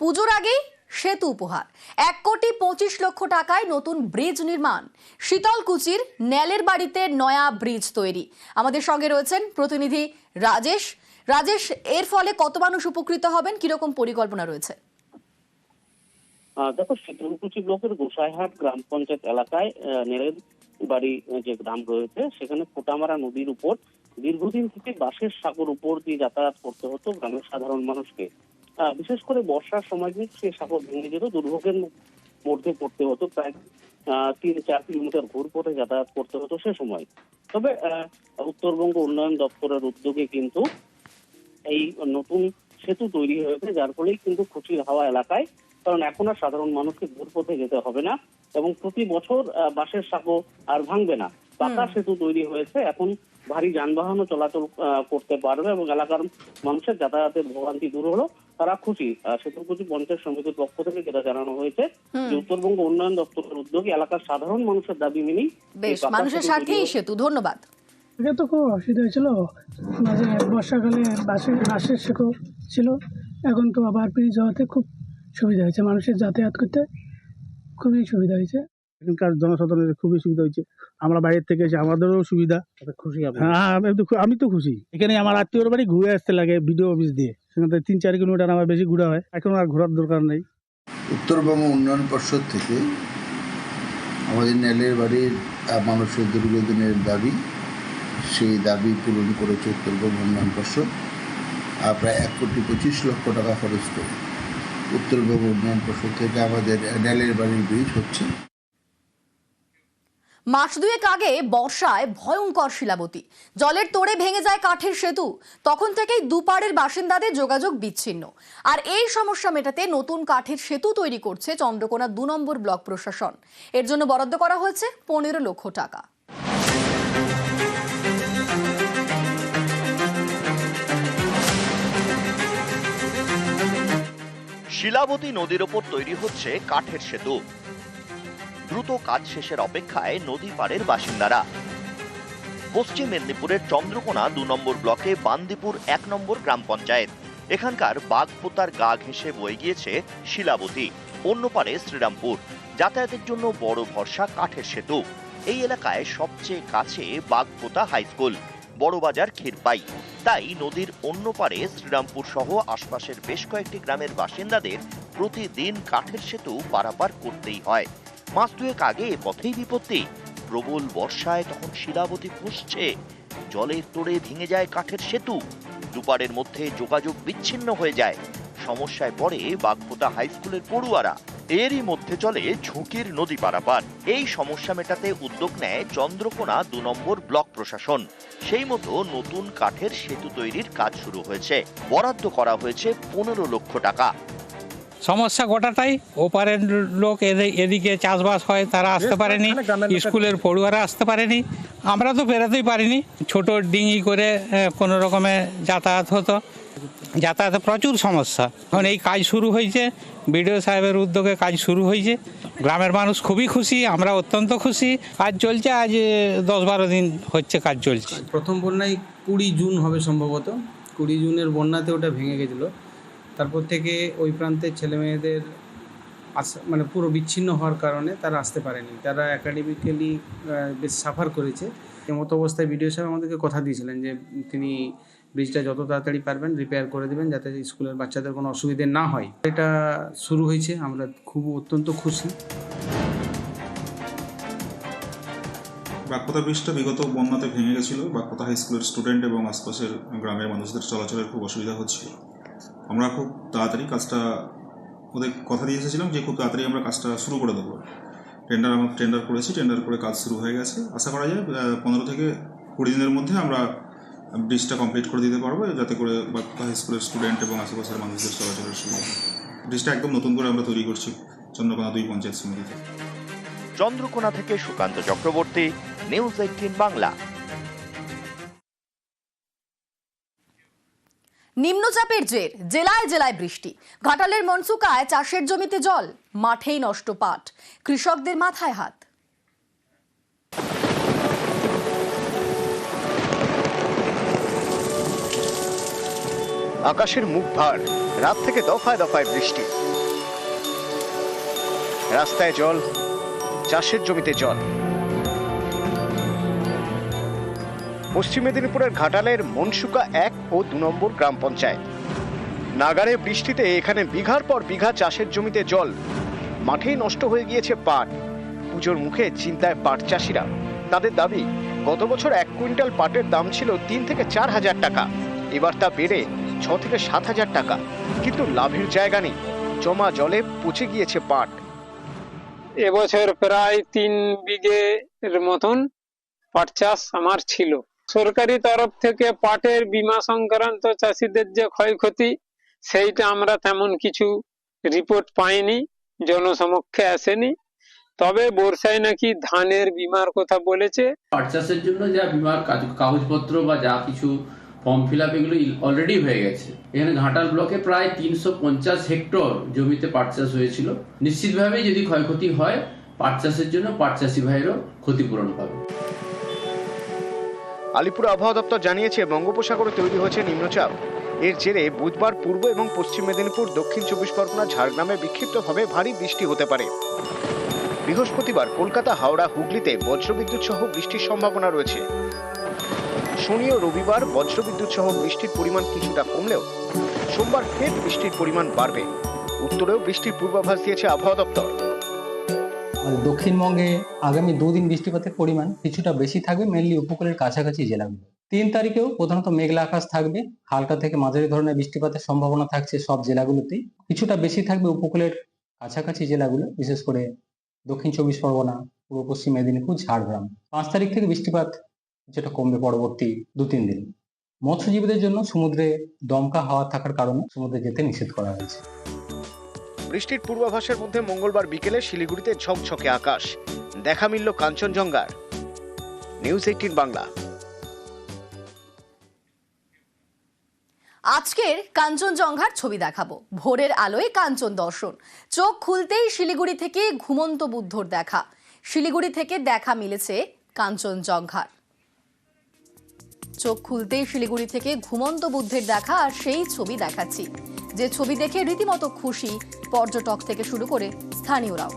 পুজোর আগেই সেতু উপহার। এক কোটি পঁচিশ লক্ষ টাকায় নতুন ব্রিজ নির্মাণ। শীতলকুচির ন্যালের বাড়িতে নয়া ব্রিজ তৈরি। আমাদের সঙ্গে রয়েছেন প্রতিনিধি রাজেশ। রাজেশ, এর ফলে কত মানুষ উপকৃত হবেন? কীরকম পরিকল্পনা রয়েছে? দেখো, শীতলকুচি ব্লকের গোসাইহাট গ্রাম পঞ্চায়েত এলাকায় নেড়ের বাড়ি যে গ্রাম রয়েছে, সেখানে ফোটামারা নদীর উপর দীর্ঘদিন থেকে বাঁশের সাগর উপর দিয়ে যাতায়াত করতে হতো গ্রামের সাধারণ মানুষকে। বিশেষ করে বর্ষার সময় কিন্তু সেই সাগর ভেঙে যেত দুর্ভোগের মধ্যে পড়তে হতো প্রায় তিন চার কিলোমিটার ঘুর পথে যাতায়াত করতে হতো সে সময়। তবে উত্তরবঙ্গ উন্নয়ন দপ্তরের উদ্যোগে কিন্তু এই নতুন সেতু তৈরি হয়েছে যার ফলেই কিন্তু খুশির হাওয়া এলাকায় কারণ এখন আর সাধারণ মানুষকে ঘুরপথে যেতে হবে না এবং প্রতি বছর আহ, বাসের সাঁকো আর ভাঙবে না। পাকা সেতু তৈরি হয়েছে এখন ভারী যানবাহনও চলাচল করতে পারবে এবং এলাকার মানুষের যাতায়াতের ভোগান্তি দূর হলো তারা খুশি। সেতুকুচি পঞ্চায়েত সমিতির পক্ষ থেকে যেটা জানানো হয়েছে যে উত্তরবঙ্গ উন্নয়ন দপ্তরের উদ্যোগে এলাকার সাধারণ মানুষের দাবি মেনেই বেশ মানুষের সেতু স্বার্থেই সেতু ধন্যবাদ। আগে তো খুব অসুবিধা হয়েছিল। মাঝে বর্ষাকালে বাসের বাসের শেকো ছিল। এখন তো আবার ব্রিজ হওয়াতে খুব সুবিধা হয়েছে। মানুষের যাতায়াত করতে খুবই সুবিধা হয়েছে। এখানকার জনসাধারণের খুবই সুবিধা হয়েছে। আমরা বাইরের থেকে এসে আমাদেরও সুবিধা। খুশি হ্যাঁ আমি তো আমি তো খুশি। এখানে আমার আত্মীয়র বাড়ি ঘুরে আসতে লাগে ভিডিও অফিস দিয়ে। সেখান থেকে তিন চার কিলোমিটার আমার বেশি ঘোরা হয়। এখন আর ঘোরার দরকার নেই। উত্তরবঙ্গ উন্নয়ন পর্ষদ থেকে আমাদের নেলের বাড়ির মানুষের দীর্ঘদিনের দাবি সেই দাবি পূরণ করেছে উত্তরবঙ্গ উন্নয়ন পর্ষদ। আর প্রায় এক কোটি পঁচিশ লক্ষ টাকা খরচ করে উত্তরবঙ্গ উন্নয়ন পর্ষদ থেকে আমাদের নেলের বাড়ির ব্রিজ হচ্ছে। মাস দুয়েক আগে বর্ষায় ভয়ঙ্কর শিলাবতী। জলের তোড়ে ভেঙে যায় কাঠের সেতু। তখন থেকেই দুপাড়ের বাসিন্দাদের যোগাযোগ বিচ্ছিন্ন। আর এই সমস্যা মেটাতে নতুন কাঠের সেতু তৈরি করছে চন্দ্রকোনা দু নম্বর ব্লক প্রশাসন। এর জন্য বরাদ্দ করা হয়েছে পনেরো লক্ষ টাকা। শিলাবতী নদীর ওপর তৈরি হচ্ছে কাঠের সেতু। দ্রুত কাজ শেষের অপেক্ষায় নদী পাড়ের বাসিন্দারা। পশ্চিম মেদিনীপুরের চন্দ্রকোনা দু নম্বর ব্লকে বান্দিপুর এক নম্বর গ্রাম পঞ্চায়েত। এখানকার বাগপোতার গা ঘেঁষে বয়ে গিয়েছে শিলাবতী, অন্য পারে শ্রীরামপুর। যাতায়াতের জন্য বড় ভরসা কাঠের সেতু। এই এলাকায় সবচেয়ে কাছে বাগপোতা হাই স্কুল বড়বাজার ক্ষীরপাই। তাই নদীর অন্য পারে শ্রীরামপুর সহ আশপাশের বেশ কয়েকটি গ্রামের বাসিন্দাদের প্রতিদিন কাঠের সেতু পারাপার করতেই হয়। মাস দুয়েক আগে পথেই বিপত্তি। প্রবল বর্ষায় তখন শিলাবতী ফুসছে জলের তোড়ে ভেঙে যায় কাঠের সেতু। দুপারের মধ্যে যোগাযোগ বিচ্ছিন্ন হয়ে যায়। সমস্যায় পড়ে বাগপোতা হাই স্কুলের পড়ুয়ারা। এরই মধ্যে চলে ঝুঁকির নদী পারাপার। এই সমস্যা মেটাতে উদ্যোগ নেয় চন্দ্রকোনা দু নম্বর ব্লক প্রশাসন। সেই মতো নতুন কাঠের সেতু তৈরির কাজ শুরু হয়েছে। বরাদ্দ করা হয়েছে পনেরো লক্ষ টাকা। সমস্যা গোটাটাই ওপারের লোক এদি- এদিকে চাষবাস হয় তারা আসতে পারেনি। স্কুলের পড়ুয়ারা আসতে পারেনি। আমরা তো বেরোতেই পারিনি। ছোট ডিঙি করে কোনো রকমে যাতায়াত হতো। যাতায়াতে প্রচুর সমস্যা। এখন এই কাজ শুরু হয়েছে। বিডিও সাহেবের উদ্যোগে কাজ শুরু হয়েছে। গ্রামের মানুষ খুবই খুশি আমরা অত্যন্ত খুশি। কাজ চলছে আজ দশ বারো দিন হচ্ছে কাজ চলছে। প্রথম বন্যায় কুড়ি জুন হবে সম্ভবত। কুড়ি জুনের বন্যাতে ওটা ভেঙে গেছিল। তারপর থেকে ওই প্রান্তের ছেলে মেয়েদের আসা মানে পুরো বিচ্ছিন্ন হওয়ার কারণে তারা আসতে পারেনি। তারা একাডেমিক্যালি বেশ সাফার করেছে। এমত অবস্থায় বিডিও সাহেব আমাদেরকে কথা দিয়েছিলেন যে, তিনি ব্রিজটা যত তাড়াতাড়ি পারবেন রিপেয়ার করে দেবেন যাতে স্কুলের বাচ্চাদের কোনো অসুবিধে না হয়। এটা শুরু হয়েছে, আমরা খুব অত্যন্ত খুশি। বাগপোতা ব্রিজটা বিগত বন্যাতে ভেঙে গেছিল। বাগপোতা হাই স্কুলের স্টুডেন্ট এবং আশপাশের গ্রামের মানুষদের চলাচলের খুব অসুবিধা হচ্ছিল। আমরা খুব তাড়াতাড়ি কাজটা, ওদের কথা দিয়ে এসেছিলাম যে খুব তাড়াতাড়ি আমরা কাজটা শুরু করে দেবো। টেন্ডার আমরা টেন্ডার করেছি টেন্ডার করে কাজ শুরু হয়ে গেছে। আশা করা যায় পনেরো থেকে কুড়ি দিনের মধ্যে আমরা ব্রিজটা কমপ্লিট করে দিতে পারব, যাতে করে হাই স্কুলের স্টুডেন্ট এবং আশেপাশের মানুষদের চলাচলের সুবিধা। ব্রিজটা একদম নতুন করে আমরা তৈরি করছি চন্দ্রকোনা দুই পঞ্চায়েত সমিতিতে। চন্দ্রকোনা থেকে সুকান্ত চক্রবর্তী নিউজ এইটিন বাংলা। নিম্নচাপের জের, জেলায় জেলায় বৃষ্টি। ঘাটালের মনসুকায় চাষের জমিতে জল, মাঠেই নষ্ট পাট। কৃষকদের মাথায় হাত। আকাশের মুখ ভার, রাত থেকে দফায় দফায় বৃষ্টি। রাস্তায় জল, চাষের জমিতে জল। পশ্চিম মেদিনীপুরের ঘাটালের মনসুকা এক ও দু নম্বর গ্রাম পঞ্চায়েত। নাগারে বৃষ্টিতে এখানে বিঘার পর বিঘা চাষের জমিতে জল। মাঠেই নষ্ট হয়ে গিয়েছে পাট। পুজোর মুখে চিন্তায় পাট চাষিরা। তাদের দাবি, গত বছর এক কুইন্টাল পাটের দাম ছিল তিন থেকে চার হাজার টাকা। এবার তা বেড়ে ছ থেকে সাত হাজার টাকা। কিন্তু লাভের জায়গা নেই। জমা জলে পচে গিয়েছে পাট। এবছর প্রায় তিন বিঘের মতন পাট চাষ আমার ছিল। সরকারি তরফ থেকে পাটের বীমা সংক্রান্ত চাষিদের যে ক্ষয়ক্ষতি, সেইটা আমরা তেমন কিছু রিপোর্ট পাইনি, জনসমক্ষে আসেনি। তবে বর্ষায় নাকি ধানের বীমার কথা বলেছে। পাট চাষের জন্য যা বিমার কাগজপত্র বা যা কিছু ফর্ম ফিল আপ এগুলো অলরেডি হয়ে গেছে। এখানে ঘাটাল ব্লকে প্রায় তিনশো পঞ্চাশ হেক্টর জমিতে পাট চাষ হয়েছিল। নিশ্চিতভাবে যদি ক্ষয়ক্ষতি হয়, পাট চাষের জন্য পাট চাষি ভাইয়েরও ক্ষতিপূরণ পাবে। আলিপুর আবহাওয়া দপ্তর জানিয়েছে, বঙ্গোপসাগরে তৈরি হয়েছে নিম্নচাপ। এর জেরে বুধবার পূর্ব এবং পশ্চিম মেদিনীপুর, দক্ষিণ চব্বিশ পরগনা, ঝাড়গ্রামে বিক্ষিপ্তভাবে ভারী বৃষ্টি হতে পারে। বৃহস্পতিবার কলকাতা, হাওড়া, হুগলিতে বজ্রবিদ্যুৎ সহ বৃষ্টির সম্ভাবনা রয়েছে। শনি ও রবিবার বজ্রবিদ্যুৎ সহ বৃষ্টির পরিমাণ কিছুটা কমলেও সোমবার ফের বৃষ্টির পরিমাণ বাড়বে। উত্তরেও বৃষ্টির পূর্বাভাস দিয়েছে আবহাওয়া দপ্তর। আর দক্ষিণবঙ্গে আগামী দুদিন বৃষ্টিপাতের পরিমাণ কিছুটা বেশি থাকবে মেনলি উপকূলের কাছাকাছি জেলাগুলো। তিন তারিখেও প্রধানত মেঘলা আকাশ থাকবে, হালকা থেকে মাঝারি ধরনের বৃষ্টিপাতের সম্ভাবনা থাকছে সব জেলাগুলোতেই। কিছুটা বেশি থাকবে উপকূলের কাছাকাছি জেলাগুলো, বিশেষ করে দক্ষিণ চব্বিশ পরগনা, পূর্ব পশ্চিম মেদিনীপুর, ঝাড়গ্রাম। পাঁচ তারিখ থেকে বৃষ্টিপাত যেটা কমবে পরবর্তী দু তিন দিন। মৎস্যজীবীদের জন্য সমুদ্রে দমকা হাওয়া থাকার কারণে সমুদ্রে যেতে নিষেধ করা হয়েছে। বৃষ্টির পূর্বাভাসের মধ্যে মঙ্গলবার বিকেলে শিলিগুড়িতে ঝকঝকে আকাশ। দেখা মিলল কাঞ্চনজঙ্ঘার। News eighteen Bangla. আজকের কাঞ্চনজঙ্ঘার ছবি দেখাবো। ভোরের আলোয় কাঞ্চন দর্শন। চোখ খুলতেই শিলিগুড়ি থেকে ঘুমন্ত বুদ্ধর দেখা। শিলিগুড়ি থেকে দেখা মিলেছে কাঞ্চনজঙ্ঘার। চোখ খুলতেই শিলিগুড়ি থেকে ঘুমন্ত বুদ্ধের দেখা আর সেই ছবি দেখাচ্ছি। যে ছবি দেখে রীতিমতো খুশি পর্যটক থেকে শুরু করে স্থানীয়রাও।